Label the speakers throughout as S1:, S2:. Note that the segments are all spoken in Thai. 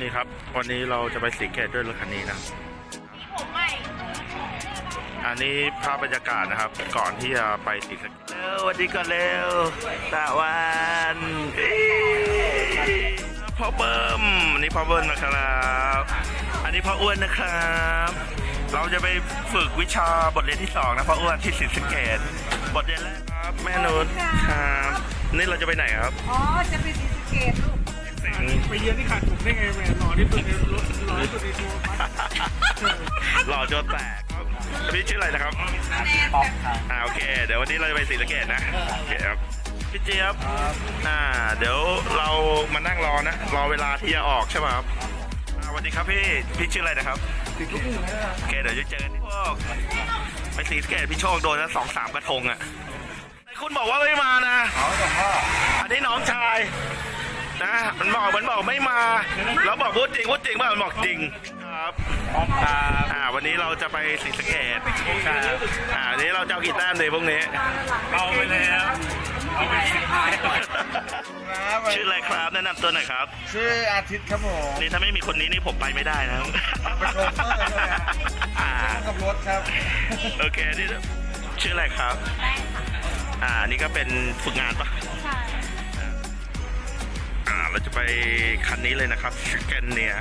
S1: นี่ครับ วันนี้เราจะไปสีเกตด้วยรถคันนี้นะ
S2: ผมใหม่
S1: อันนี้ภาพบรรยากาศนะครับ ก่อนที่จะไปสีสะเกตเร็วสวัสดีก่อนเร็วตะวันอี๋พ่อเบิ้มอันนี้พ่อเบิ้มนะครับ อันนี้พ่ออ้วนนะครับ เราจะไปฝึกวิชาบทเรียนที่สองนะพ่ออ้วนที่สีสะเกตบทเรียนแรกครับ แม่นุชครับ นี่เราจะไปไหนครับ
S2: อ๋อ จะไปสีสะเกตลูก
S3: ไปเยือนที่ขาดผมได้ไงแหมหล่อที่สุดในรถหล่อที่สุดในทัวร์ครับ
S1: หล่อจนแตกครับพี่ชื่ออะไรนะครับ
S2: แนนแบบ
S1: อ่าโอเค เดี๋ยววันนี้เราจะไปศรีสะเกดนะโอเคครับพี่เจี๊ยบอ่า เดี๋ยวเรามานั่งรอนะ รอเวลาที่จะออกใช่ไหมครับอ่าสวัสดีครับพี่พี่ชื่ออะไรนะครับโอเคเดี๋ยวจะเจอกันที่พวกไปศรีสะเกดพี่โชคโดนแล้วสองสามกระทงอะคุณบอกว่าไม่มานะอันนี้น้องชาย นะ มันบอกมันบอกไม่มาแล้วบอกพูดจริงพูดจริงป่ะมันบอกจริงครับอ่า วันนี้เราจะไปศรีสะเกดอ่าวันนี้เราจะเอากี่แต้มเลยพวกนี้
S3: เอาไปแล้วเอาไปสิบท้าย
S1: ชื่ออะไรครับแนะนำตัวหน่อยครับ
S4: ชื่ออาทิตย์ครับผม
S1: นี่ถ้าไม่มีคนนี้นี่ผมไปไม่ได้นะ
S4: เป็นโชเฟอร์ใช่ไหมครับ
S1: อ่า
S4: กับรถครับ
S1: โอเคนี่ชื่ออะไรครับ อ่านี่ก็เป็นฝึกงานปะ
S2: ใช่
S1: อ่า เราจะไปคันนี้เลยนะครับสแกนเนีย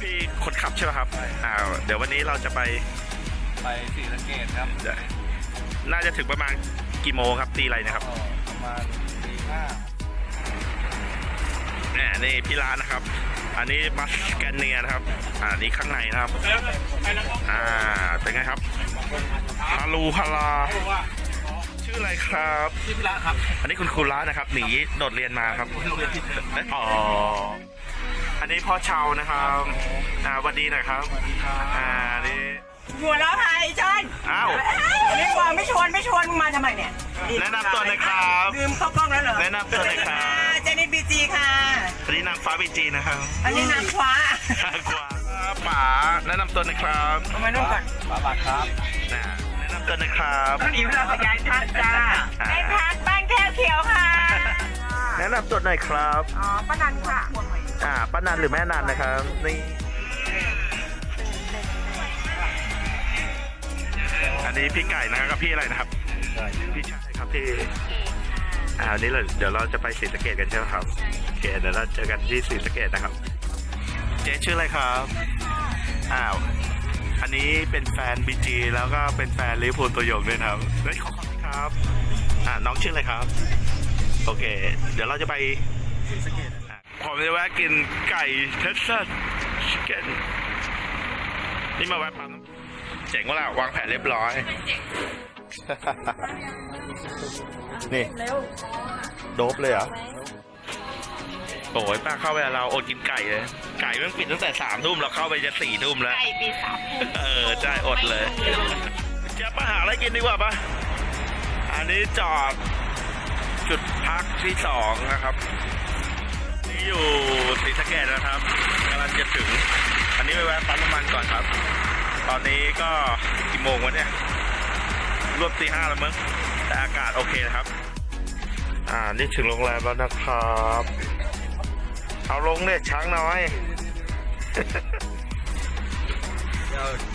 S1: พี่คนขับใช่ไหมครับอ่าเดี๋ยววันนี้เราจะไป
S4: ไปสีสะเกตครับ
S1: เดี๋ยวน่าจะถึงประมาณกี่โมงครับตีอะไรนะครับ
S4: ก็ประมาณตีห้า
S1: เนี่ยนี่พี่ร้านนะครับ อันนี้บัสแกนเนียนะครับ อ่านี่ข้างในนะครับ อ่าเป็นไงครับฮาลูฮาลา ชื่ออะไรครับ
S3: ที่พิระครับ
S1: อันนี้คุณครูร้านนะครับ หนีโดดเรียนมาครับเอ้ยอ๋อ อันนี้พ่อเชานะครับ อ่าสวัสดีหนะครับ อ่านี่
S2: หัวเราะไทยชน
S1: อ้าว
S2: เรียกว่าไม่ชวนไม่ชวนมึงมาทำไมเนี่ย
S1: แนะนำตัวหน่อยครับ
S2: ลืมเข้ากล้องแล้วเหรอ
S1: แนะนำตัวหน่อยครับ
S2: เจนิบีจีค่ะ
S1: อันนี้นางฟ้าบีจีนะครับ
S2: อันนี้นางคว้าก
S1: วางป๋าแนะนำตัวหนะครับ
S2: เอามานุ่งก่อน
S4: บาบักครับ
S1: นะแนะนำตัวหนะครับ
S2: ต้องหนีเวลาขยายพันธุ์จ้าไอ้พันธุ์บ้านแค่เขียวค่ะ
S1: แนะนำตัวหน่อยครับ
S2: อ๋อป้านันค่ะ
S1: อ่าป้านันหรือแม่นันนะครับนี่อันนี้พี่ไก่นะครับกับพี่อะไรนะครับ พี่ชายครับพี่อ่าวันนี้เราเดี๋ยวเราจะไปศรีสะเกดกันใช่ไหมครับโอเคเดี๋ยวเราเจอกันที่ศรีสะเกดนะครับ เจ๊ชื่ออะไรครับอ้าว อันนี้เป็นแฟนบีจีแล้วก็เป็นแฟนลิเวอร์พูลตัวยงด้วยนะครับเฮ้ยขอบคุณครับ อ่าน้องชื่ออะไรครับ โอเค เดี๋ยวเราจะไปอะผมจะแวะกินไก่เทสซัสชิคเก้นนี่มาแวะปั๊มเจ๋งว่าล่ะวางแผนเรียบร้อย นี่ โดบเลยเหรอ โอ้ยป้าเข้าไปเราอดกินไก่เลย ไก่มันปิดตั้งแต่สามทุ่มเราเข้าไปจะสี่ทุ่มแล้ว
S2: ไก่ปีสามทุ่ม
S1: เออใช่อดเลย จะไปหาอะไรกินดีกว่าปะอันนี้จอดจุดพักที่สองนะครับ นี่อยู่ศรีสะเกดนะครับกำลังจะถึง อันนี้ไปแวะปั๊มน้ำมันก่อนครับ ตอนนี้ก็กี่โมงวะเนี่ยรวบตีห้าแล้วมั้งแต่อากาศโอเคนะครับ อ่า นี่ถึงโรงแรมแล้วนะครับ เอาลงเนี่ยช้างน้อย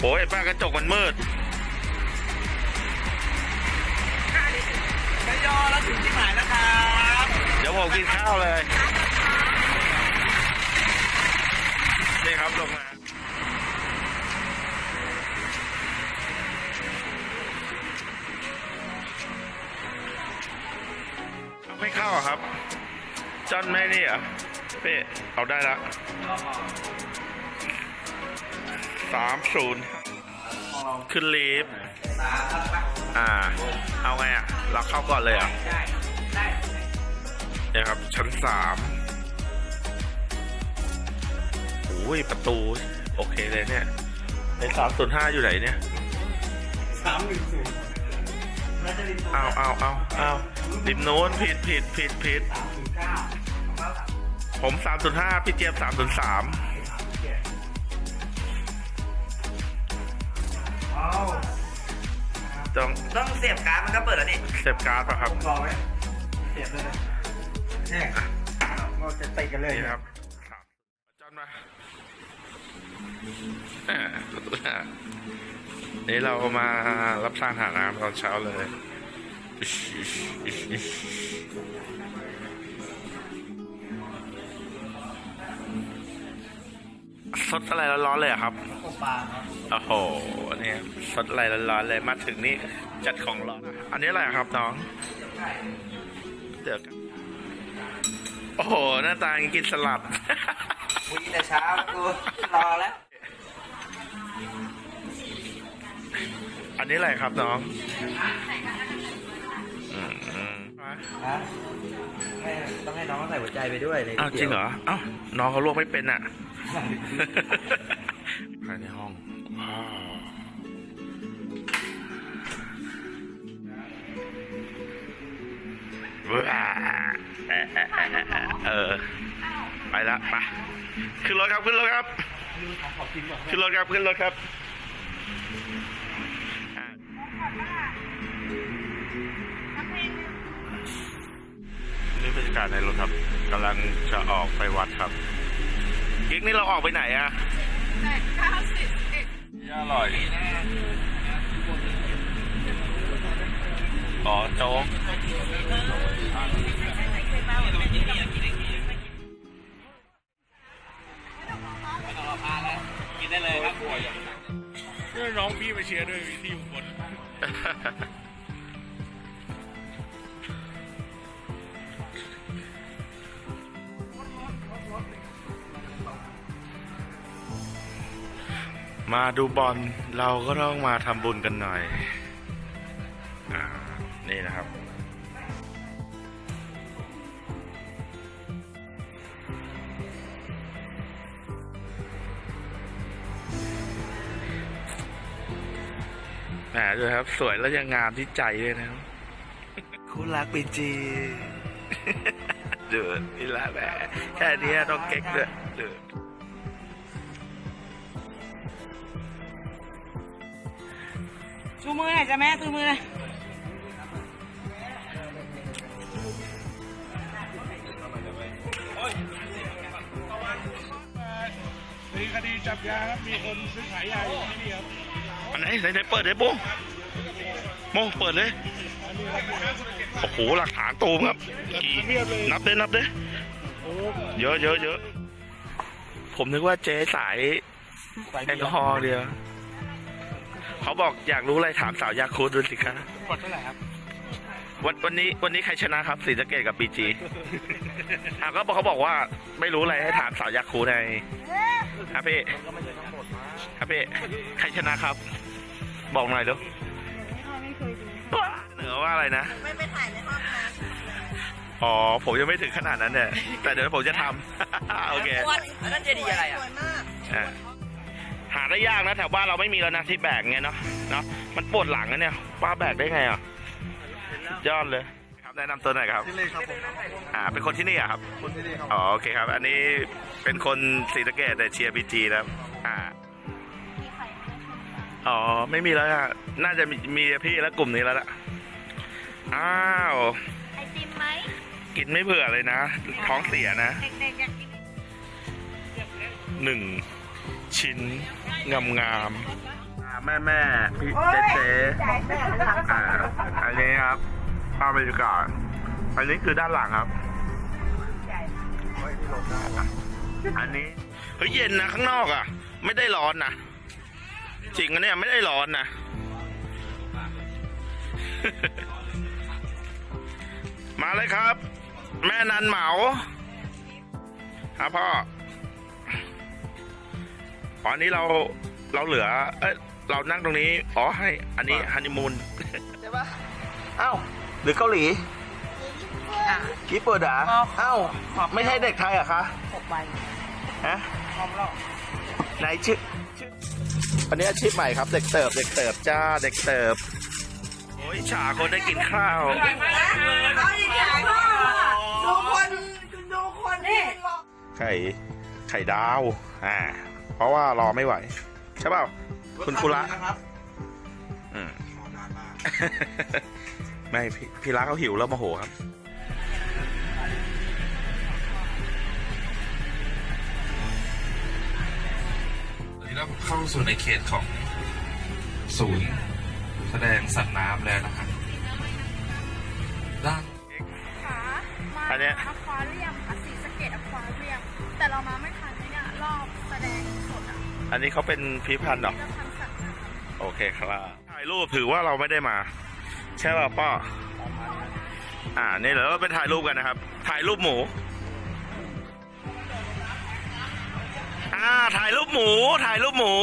S1: โอ้ยป้ากระจกมันมืด
S3: กยอแล้วถึงที่หมายแล้วครับ
S1: เดี๋ยวผมกินข้าวเลย นี่ครับลงมาเอาไม่เข้าอะครับ จอนไม่นี่เหรอเป้เอาได้ละสามศูนย์ขึ้นลีฟต์อ่า เอาไงอะ เราเข้าก่อนเลยเหรอะเนี่ยครับ ชั้นสามโอ้ย ประตู โอเคเลยเนี่ยในสามศูนย์ห้าอยู่ไหนเนี่ย
S3: สามหนึ่งศูนย์
S1: เอาเอาเอาเอาริมโน้นผิดผิดผิดผิด
S3: สามศูนย์เก้า
S1: ผมสามศูนย์ห้าพี่เจี๊ยบสามศูนย์สาม
S3: เอา
S1: ต้อง
S2: ต้องเสียบการ์ดมันก็เปิดแล้วนี่
S1: เซฟการ์ดป่ะครับ
S3: รอไว้เสียบเลยนะเนี่ยเราจะติดกันเลย
S1: นี่นะครับจอนมาอ่านี่เรามารับทานอาหารน้ำตอนเช้าเลย สดอะไรร้อนๆเลยเหรอครับ
S4: โอปลาครับ
S1: โอ้โหเนี่ยสดอะไรร้อนๆเลยมาถึงนี่จัดของร้อนอันนี้อะไรครับน้องเดี๋ยวกันโอ้โหหน้าตายังกินสลัด
S4: วิ่งแต่เช้ากูรอแล้ว
S1: อันนี้อะไรครับน้องอืม
S4: ฮะให้ต้องให้น้องใส่หัวใจไปด้วยใน
S1: อ้าวจริงเหรอ เอ้าน้องเขาลวกไม่เป็นอะ ภายในห้อง ว้าวเออ ไปละไปขึ้นรถครับ ขึ้นรถครับ ขึ้นรถครับ ขึ้นรถครับนี่บรรยากาศในรถครับกำลังจะออกไปวัดครับ กิ๊กนี่เราออกไปไหนอะ
S4: อร่อย
S1: อ๋อโจ๊ก
S4: กินได้เลยครับ
S3: เนี่ยน้องพี่มาเชียร์ด้วยที่อยู่บน
S1: มาดูบอลเราก็ต้องมาทำบุญกันหน่อยอานี่นะครับ แหมดูครับ สวยแล้วยังงามที่ใจด้วยนะครับคุณรักปีจีเดือดนี่ละแหมแค่นี้ต้องเก๊กด้วยเดื
S2: ชูมือหน่อยจ้ะแม่ชูมือหน่อย
S3: ในคดีจับยาครับ มีคนซื้อขายยาอยู่ที่นี่ครับ
S1: อันไหนไหนไหนเปิดเลยโป้งโมเปิดเลย โอ้โห หลักฐานตูมครับกี่นับเด้นับเด้เยอะเยอะเยอะ ผมนึกว่าเจ๊สายแอลกอฮอล์เดียว เขาบอกอยากรู้อะไรถามสาวยาคูดดูสิคะ
S3: กดเท่าไหร่ครับ
S1: วันวันนี้วันนี้ใครชนะครับศรีสะเกดกับปีจีอะก็บอกเขาบอกว่าไม่รู้อะไรให้ถามสาวยาคูไงครับพี่ครับพี่ใครชนะครับ บอกหน่อยเดูเหนือว่าอะไรนะ
S2: ไม่ไปถ่ายในห้องนะ
S1: อ๋อ ผมยังไม่ถึงขนาดนั้นเนี่ย แต่เดี๋ยวผมจะทำ โอเค
S2: นั่นจะดีอะไรอะสวยมาก
S1: อะ หาได้ยากนะแถวบ้านเราไม่มีแล้วนะที่แบกเงี้ยเนาะเนาะมันปวดหลังนะเนี่ยป้าแบกได้ไงอะยอดเลยครับแนะนำตัวหน่อยครับ
S4: ที่เลยครับผม
S1: อ่า เป็นคนที่นี่อะครับ
S4: คนที่นี่ครับ
S1: อ๋อ โอเคครับ อันนี้เป็นคนศรีสะเกดแต่เชียร์บีจีนะครับอ่า อ๋อ ไม่มีแล้วอะน่าจะมีมีพี่และกลุ่มนี้แล้วล่ะ อ้าว
S2: ไอติมไหม
S1: กินไม่เผื่อเลยนะ ท้องเสียนะ
S2: เด็กๆอยากกิน
S1: หนึ่ง ชิ้นงามงามแม่แม่ๆพี่เจ๊เจ๊
S2: จ่ายแม่หลัง
S1: อ่าอันนี้ครับภาพบรรยากาศอันนี้คือด้านหลังครับ อันนี้เฮ้ยเย็นนะข้างนอกอะ ไม่ได้ร้อนนะจริงนะเนี่ยไม่ได้ร้อนนะมาเลยครับ แม่นันเหมาครับพ่อ อ๋ออันนี้เราเราเหลือ เอ้ยเรานั่งตรงนี้ อ๋อให้ อันนี้ฮันนีมูน
S4: ใช่ปะเอ้าหรือเกาหลีญี่ปุ่นเหรอเอ้าไม่ใช่เด็กไทยเหรอคะ
S2: หกใบ
S4: ฮะไหนชื่อชื่ออันนี้อาชีพใหม่ครับ เด็กเติบเด็กเติบจ้าเด็กเติบ
S1: โอ้ยฉาคนได้กินข้าว
S2: เอาอย่างนี้พ่อดูคน ดูคนนี่
S1: ไข่ไข่ดาว อ่า เพราะว่ารอไม่ไหว ใช่เปล่า คุณคุระ
S4: นะครับ
S1: อืมไม่พี่พี่รักเขาหิวแล้วโมโหครับ
S5: แล้วเข้าสู่ในเขตของศูนย์แสดงสัตว์น้ำแล้วนะครับด้าน
S6: ค่ะมา
S1: อันเนี้ย
S6: อควาเรียมค่ะสีสะเกตอควาเรียม แต่เรามา อะ
S1: อันนี้เขาเป็นพิพิธภัณฑ์เหรอ
S6: จะทันสัตว์น้ำ
S1: โอเคครับถ่ายรูปถือว่าเราไม่ได้มา ใช่ป่ะป้ออ่านี่เดี๋ยวเราไปถ่ายรูปกันนะครับ ถ่ายรูปหมู อ่า ถ่ายรูปหมู ถ่ายรูปหมู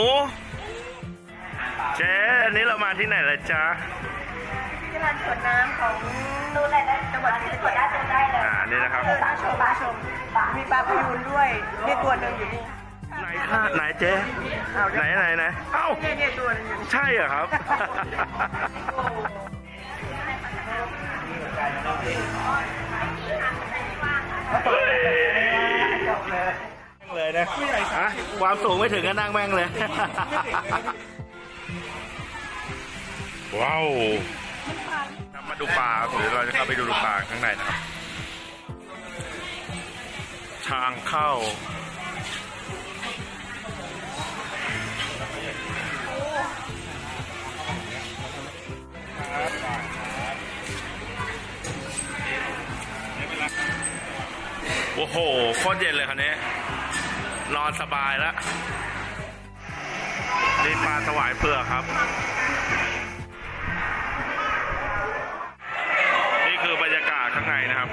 S1: เจ๊อันนี้เรามาที่ไหนละจ๊ะ
S2: ที่ร้านสวนน้ำของดูแลได้จังหวัดศรีสะเกษได้ได้เลย
S1: อ่านี่นะครับ
S2: ปลาชมปลาชมมีปลาพยูนด้วยนี่ตัวหนึ่งอยู่นี่
S1: ไหนค่ะไหนเจ๊ไหนไหนไหนเอ้า
S2: ว
S1: ใช่เหรอครับ เลยนะฮะความสูงไม่ถึงก็นั่งแม่งเลย ว้าวมาดูปลาหรือเราจะเข้าไปดูปลาข้างในนะครับ ทางเข้า โอ้โหโคตรเย็นเลยคันนี้ นอนสบายแล้วนี่ปลาสวายเผือกครับ นี่คือบรรยากาศข้างในนะครับ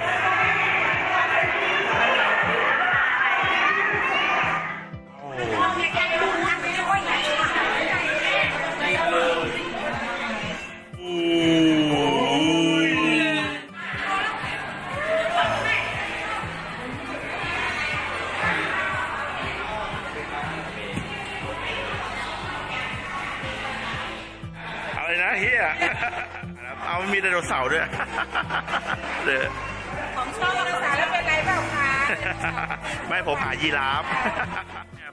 S1: ดโนเสาร์ด้วยเด้อ
S2: ของชอบภาษาแล้วเป็นไรเปล่าคะ
S1: ไม่ผมหายีราฟ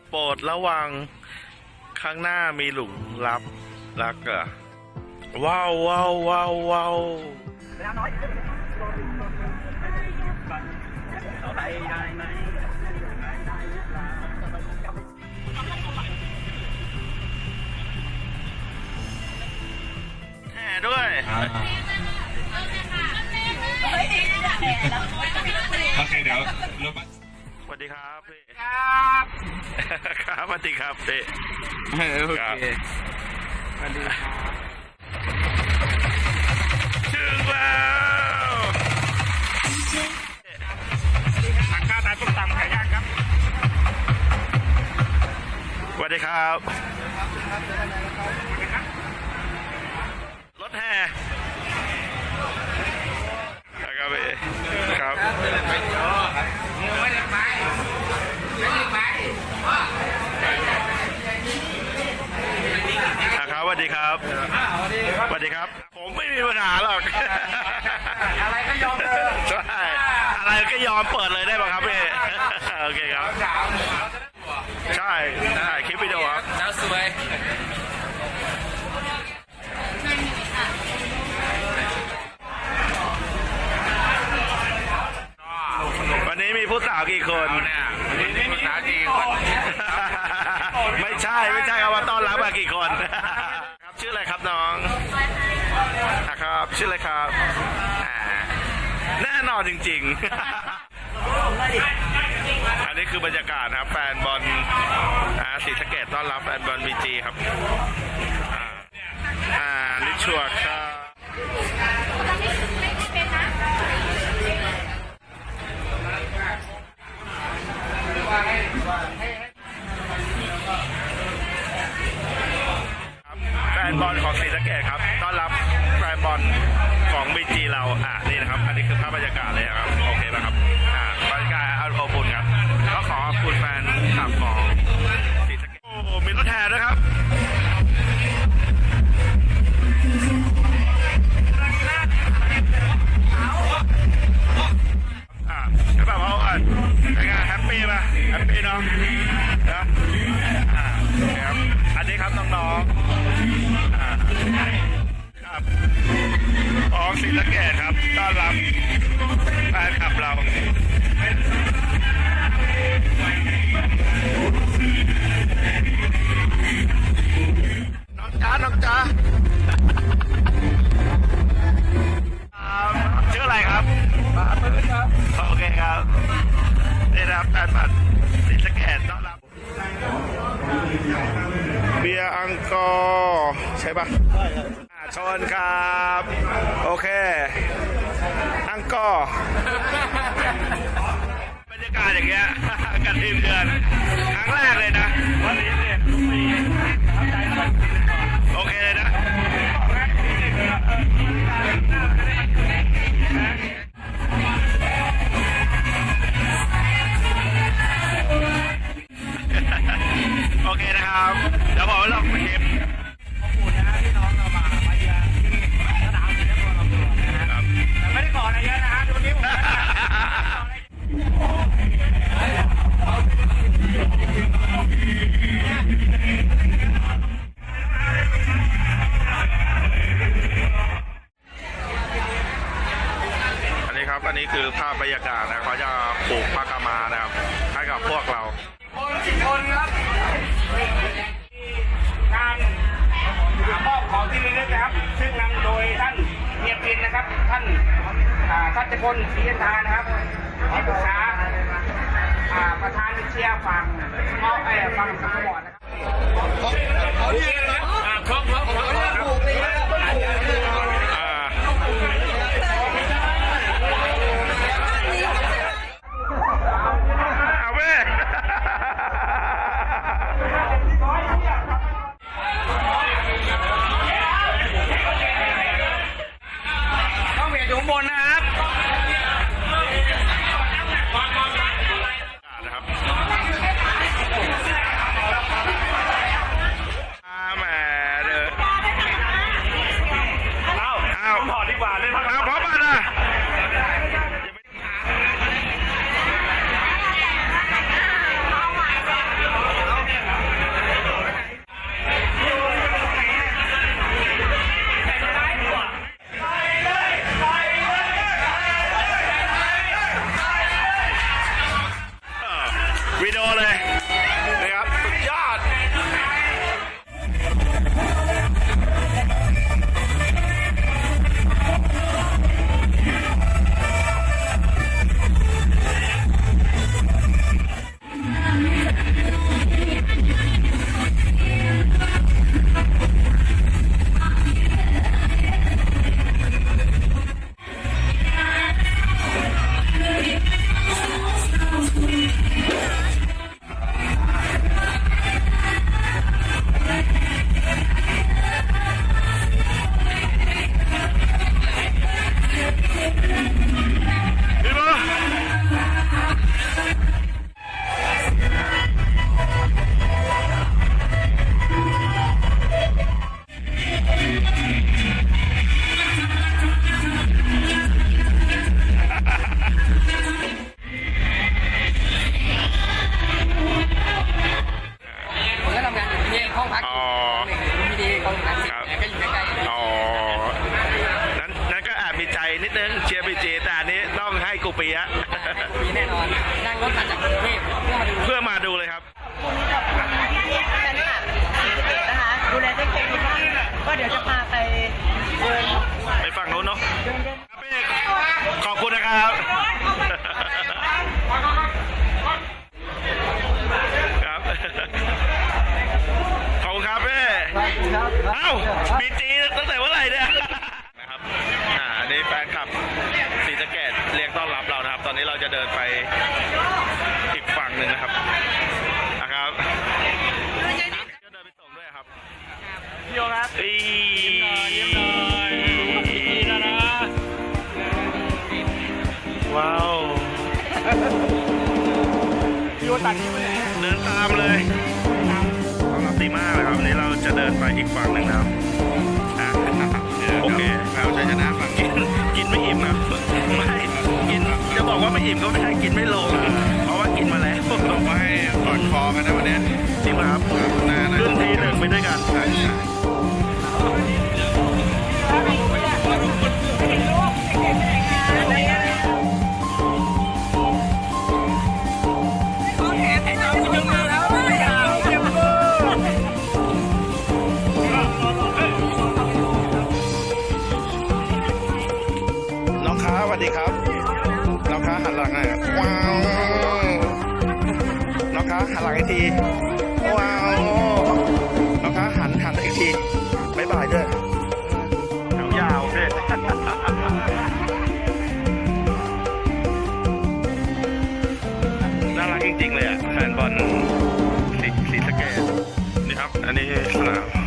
S1: โปรดระวังข้างหน้ามีหลุมลับรักอะว้าวว้าวว้าวว้าวแห่ด้วย
S5: โอเคเดี๋ยวรถบัส
S1: สวัสดีครับพี่ครับครับสวัสดีครับพี่
S3: โอ
S1: ครับ
S3: เคสวัสดีครับ
S1: ถึงแล้ว
S3: ทางข้าวตาต้มตำไก่ย่างครับ
S1: สวัสดีครับ รถแห่ครับพี่ครับอะครับสวัสดีครับสวัสดีครับ ผมไม่มีปัญหาหรอก
S3: อะไรก็ยอมเออ
S1: ใช่อะไรก็ยอมเปิดเลยได้ป่ะครับพี่ โอเคครับ ใช่ถ่ายคลิปวิดีโอครับ
S5: แล้วสวย
S1: วัน นี้มีผู้สาวกี่คน
S5: เนี่ยวันนี้มีสาดีคน
S1: ไม่ใช่ไม่ใช่เอามาต้อนรับมากี่คน ครับชื่ออะไรครับน้องอะครับ ชื่ออะไรครับอ่าแน่นอนจริง ๆ อันนี้คือบรรยากาศนะครับแฟนบอลอ่าศรีสะเกดต้อนรับแฟนบอลบีจีครับอ่าอ่าลิชัวร์ครับ บอลของศรีสะเกดครับ ต้อนรับแฟนบอลของบีจีเรา อะนี่นะครับ อันนี้คือภาพบรรยากาศเลยครับ โอเคนะครับ อ่าบรรยากาศอันอบอุ่นครับ ก็ขอขอบคุณแฟนคลับของศรีสะเกดโอ้โหมีรถแห่ด้วยครับ ศรีสะเกดครับต้อนรับแฟนคลับเรา โอเคนะครับเดี๋ยวบอกว่าเราไปเก็บ
S3: พี่น้องเรามามาเยือนที่สนามเทนนิสบอลลำพูนนะฮะ
S1: ครับ
S3: แต่ไม่ได้ก่อนอะไรเยอะนะฮะวันนี้ผม
S1: อันนี้ครับอันนี้คือภาพบรรยากาศ พ
S3: ลศรียันทานะครับที่ปรึกษาอ่าประธานเชียร์ฝั่งเมาเอ่อฝั่งสมบอร์ดนะครับอ่าครบครบครบครับ นิ
S1: ดนึ
S7: งเชี
S1: ยร์บีจีแต่อันนี้ต้องให้กูปียะ
S7: มีแน่นอนนั่งรถมาจากกรุงเทพเพื่อมาดู
S1: เพื่อมาดูเลยครับ
S2: พี่แฟนคลับนะคะ ดูแลเด็กๆที่บ้านก็เดี๋ยวจะพาไปเดิน
S1: ไปฝั่งโน้นเนาะครับพี่ขอบคุณนะครับครับขอบคุณครับพี่เอ้าบีจีตั้งแต่เมื่อไหร่เนี่ยนะครับอ่าอั นนี้แฟนคลับศรีสะเกดเรียกต้อนรับเรานะครับ ตอนนี้เราจะเดินไปอีกฝั่งหนึ่งนะครับนะครับก็เดินไปส่งด้วยครับ
S3: พี่โยครับ
S1: อี
S3: ยิ้มหน่อยดีนะนะ
S1: ว้าว
S3: พี่โยตัดยิ้มไปไหน
S1: เดินตามเลยต้อนรับดีมากเลยครับวันนี้เราจะเดินไปอีกฝั่งหนึ่งนะครับ อะโอเคเราจะชนะฝั่งกินกินไม่อิ่มนะไม่กินจะบอกว่าไม่อิ่มก็ไม่ได้กินไม่ลงเพราะว่ากินมาแล้วต้องให้กอดคอกันนะวันนี้จริงไหมครับรุ่นทีหนึ่งไปด้วยกัน สิครับ น้องคะหันหลังหน่อยว้าว น้องคะหันหลังอีกที ว้าว น้องคะหันหันอีกทีบ๊ายบายด้วยยาวด้วยน่ารักจริงๆเลยอะแฟนบอลสีสแกนนี่ครับ อันนี้สนาม